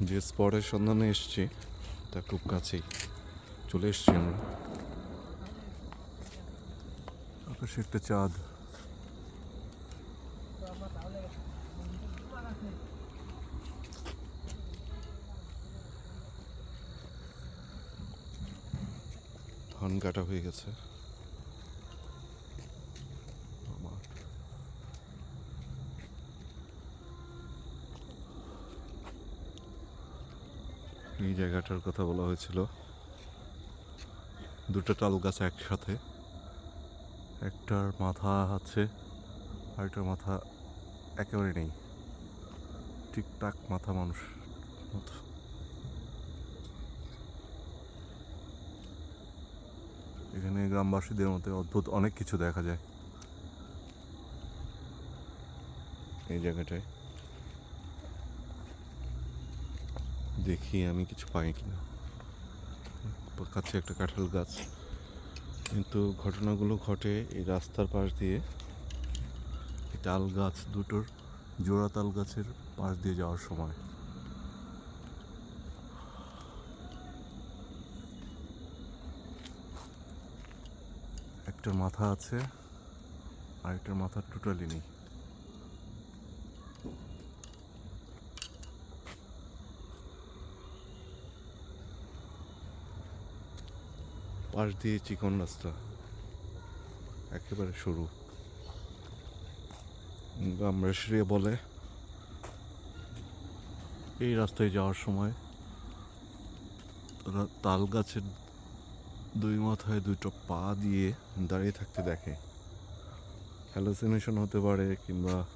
যে স্পটের সন্ধানে এসছি তা খুব কাছেই। চলে এসছি আমরা। আকাশে একটা চাঁদ। ধান কাটা হয়ে গেছে। এই জায়গাটার কথা বলা হয়েছিল। দুটো তাল গাছ একসাথে। একটার মাথা আছে আরেকটার মাথা একেবারে নেই। ঠিকঠাক মাথা মানুষ মতো। এখানে গ্রামবাসীদের মধ্যে অদ্ভুত অনেক কিছু দেখা যায়। এই জায়গাটায়। দেখি আমি কিছু পাই কিনা। কাছে একটা কাঁঠাল গাছ। কিন্তু ঘটনাগুলো ঘটে এই রাস্তার পাশ দিয়ে। এই তাল গাছ দুটোর জোড়া তাল গাছের পাশ দিয়ে যাওয়ার সময়। একটার মাথা আছে আরেকটার মাথা টোটালি নেই। পাশ দিয়ে চিকন রাস্তা। একেবারে সরু। গ্রামবাসীরা বলে, এই রাস্তায় যাওয়ার সময় তারা তাল গাছের দুই মাথায় দুটো পা দিয়ে দাঁড়িয়ে থাকতে দেখে। হ্যালোসিনেশন হতে পারে কিংবা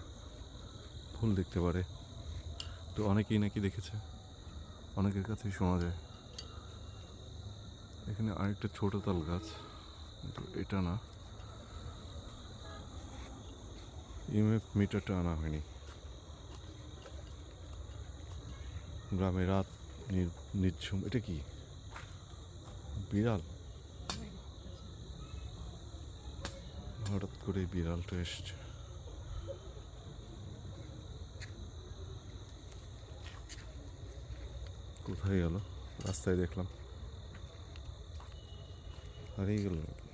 ভুল দেখতে পারে। তো অনেকেই নাকি দেখেছে। অনেকের কাছেই শোনা যায়। এখানে আরেকটা ছোট তাল গাছ। কিন্তু এটা না। ইএমএফ মিটারটা আনা হয়নি। গ্রামে রাত নির- নির্ঝুম। এটা কি? বিড়াল? হঠাৎ করে বিড়ালটা এসছে। কোথায় গেল? রাস্তায় দেখলাম। হারিয়ে গেল নাকি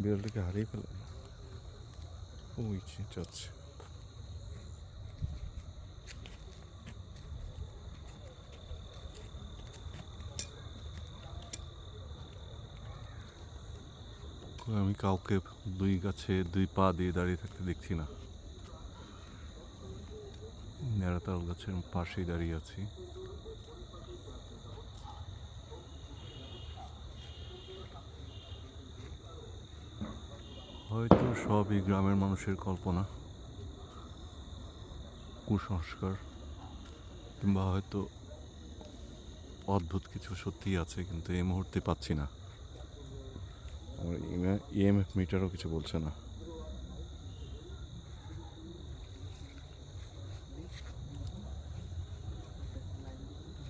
বিড়ালটাকে হারিয়ে ফেললাম ওই যাচ্ছে। আমি কাউকে দুই গাছে দুই পা দিয়ে দাঁড়িয়ে থাকতে দেখছি না। নেড়াতাল গাছের পাশেই দাঁড়িয়ে আছি। হয়তো সবই গ্রামের মানুষের কল্পনা, কুসংস্কার, কিংবা হয়তো অদ্ভুত কিছু সত্যিই আছে, কিন্তু এই মুহূর্তে পাচ্ছি না। আমার ইএমএফ মিটারও কিছু বলছে না।